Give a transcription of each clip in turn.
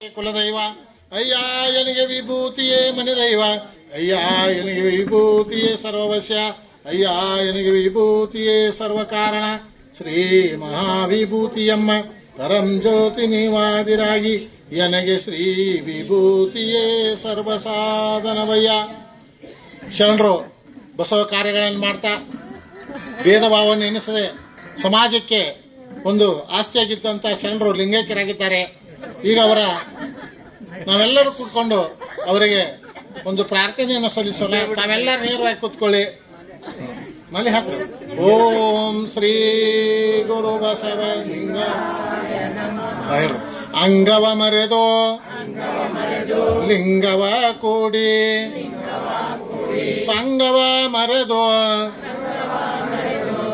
ಕುಲದೈವ ಅಯ್ಯ ಎನಿಗೆ ವಿಭೂತಿಯೇ ಮನೆ ದೈವ ಅಯ್ಯ ಎನಿಗೆ ವಿಭೂತಿಯೇ ಸರ್ವವಶ್ಯ ಅಯ್ಯ ಎನಿಗೆ ವಿಭೂತಿಯೇ ಸರ್ವ ಕಾರಣ ಶ್ರೀ ಮಹಾವಿಭೂತಿಯಮ್ಮ, ಪರಂ ಜ್ಯೋತಿ ನೀವಾದಿರಾಗಿ, ಎನಗೆ ಶ್ರೀ ವಿಭೂತಿಯೇ ಸರ್ವ ಸಾಧನವಯ್ಯ ಶರಣರು, ಬಸವ ಕಾರ್ಯಗಳನ್ನು ಮಾಡ್ತಾ ಭೇದ ಭಾವವನ್ನು ಎನಿಸದೆ, ಸಮಾಜಕ್ಕೆ ಒಂದು ಆಸ್ತಿಯಾಗಿದ್ದಂಥ ಶರಣರು ಲಿಂಗೈಕ್ಯರಾಗಿದ್ದಾರೆ. ಈಗ ಅವರ ನಾವೆಲ್ಲರೂ ಕೂತ್ಕೊಂಡು ಅವರಿಗೆ ಒಂದು ಪ್ರಾರ್ಥನೆಯನ್ನು ಸಲ್ಲಿಸೋಣ. ತಾವೆಲ್ಲ ನೇರವಾಗಿ ಕೂತ್ಕೊಳ್ಳಿ. ಮನೆ ಹಾಕ ಓಂ ಶ್ರೀ ಗುರು ಬಸವ ಲಿಂಗ. ಅಂಗವ ಮರೆದು ಲಿಂಗವ ಕೂಡಿ ಸಂಗವ ಮರೆದು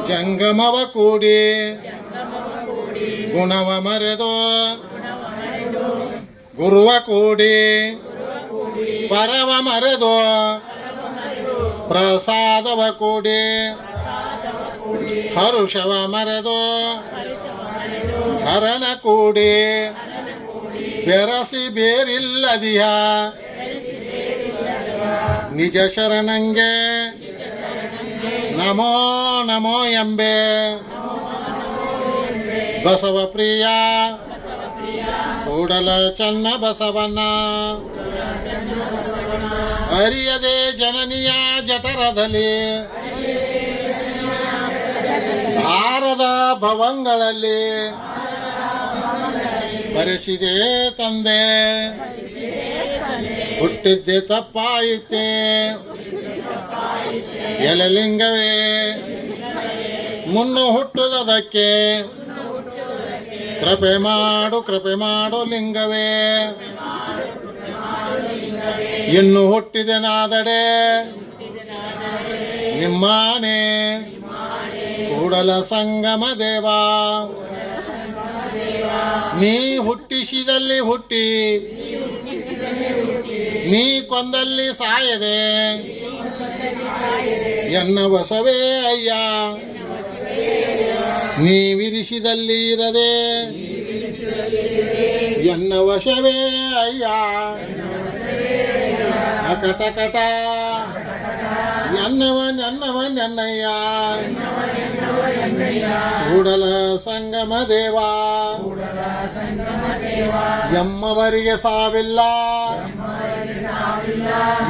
ಜಂಗಮವ ಕೂಡಿ ಗುಣವ ಮರೆದು ಗುರುವ ಕೂಡಿ ಪರವ ಮರೆದು ಪ್ರಸಾದವ ಕೂಡಿ ಹರುಷವ ಮರೆದು ಹರಣ ಕೂಡಿ ಬೆರಸಿ ಬೇರಿಲ್ಲದಿಯ ನಿಜ ಶರಣಂಗೆ ನಮೋ ನಮೋ ಎಂಬೆ ಬಸವ ಪ್ರಿಯ ಕೂಡಲ ಚನ್ನ ಬಸವಣ್ಣ. ಅರಿಯದೆ ಜನನಿಯ ಜಠರದಲ್ಲಿ. ಭಾರದ ಭವಂಗಳಲ್ಲಿ. ಬರೆಸಿದೆ ತಂದೆ. ಹುಟ್ಟಿದ್ದೆ ತಪ್ಪಾಯಿತೆ. ಎಲಲಿಂಗವೇ. ಮುನ್ನು ಹುಟ್ಟುವುದಕ್ಕೆ ಕೃಪೆ ಮಾಡು ಕೃಪೆ ಮಾಡು ಲಿಂಗವೇ. ಇನ್ನು ಹುಟ್ಟಿದೆ ನಾದಡೆ. ನಿಮ್ಮಾನೆ. ಕೂಡಲ ಸಂಗಮ ದೇವಾ. ನೀ ಹುಟ್ಟಿಸಿದಲ್ಲಿ ಹುಟ್ಟಿ. ನೀ ಕೊಂದಲ್ಲಿ ಸಾಯದೆ. ಎನ್ನ ಬಸವೇ ಅಯ್ಯ. ನೀ ವಿರಿಸಿದಲ್ಲಿ ಇರದೆ ಎನ್ನ ವಶವೇ ಅಯ್ಯ. ಅಕಟಕಟ. ಎನ್ನವ ನೆನ್ನವ ನೆನ್ನಯ್ಯ ಕೂಡಲ ಸಂಗಮ ದೇವಾ. ಎಮ್ಮವರಿಗೆ ಸಾವಿಲ್ಲ.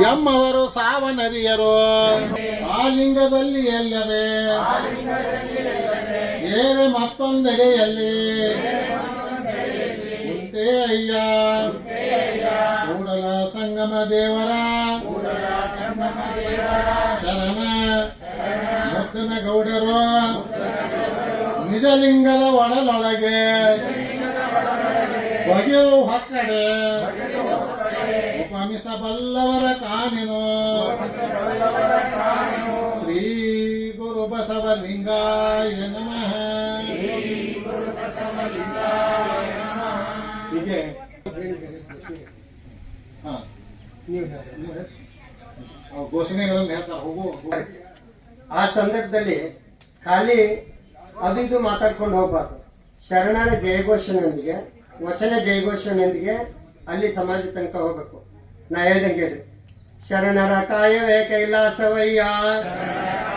ಎಮ್ಮವರು ಸಾವನರಿಯರು. ಆ ಲಿಂಗದಲ್ಲಿ ಎಲ್ಲದೆ ಏನೇ ಮತ್ತೊಂದೆಡೆಯಲ್ಲಿ ಉಂಟೇ ಅಯ್ಯ. ಕೂಡಲ ಸಂಗಮ ದೇವರ. ಶರಣ. ಮತ್ತಿನ ಗೌಡರು. ನಿಜಲಿಂಗದ ಒಡಲೊಳಗೆ ಬಗೆಯು ಹಕ್ಕಡೆ. ಉಪಮಿಸಬಲ್ಲವರ ಕಾನಿನೋ. ಶ್ರೀ ಗುರು ಬಸವಲಿಂಗಾಯ ನಮಃ. ಹೀಗೆ. ಘೋಷಣೆಗಳನ್ನು ಹೇಳ್ತಾರೆ. ಹೋಗು. ಆ ಸಂದರ್ಭದಲ್ಲಿ ಖಾಲಿ ಅದಿದ್ದು ಮಾತಾಡ್ಕೊಂಡು ಹೋಗ್ಬಾರ್ದು. ಶರಣರ ಜಯಘೋಷಣೆಯೊಂದಿಗೆ ವಚನ ಜಯಘೋಷಣೆಯೊಂದಿಗೆ ಅಲ್ಲಿ ಸಮಾಜ ತನಕ ಹೋಗ್ಬೇಕು. ನಾ ಹೇಳ್ದಂಗೆ ಹೇಳಿ. ಶರಣರ ಕಾಯವೇ ಕೈಲಾಸವಯ್ಯ.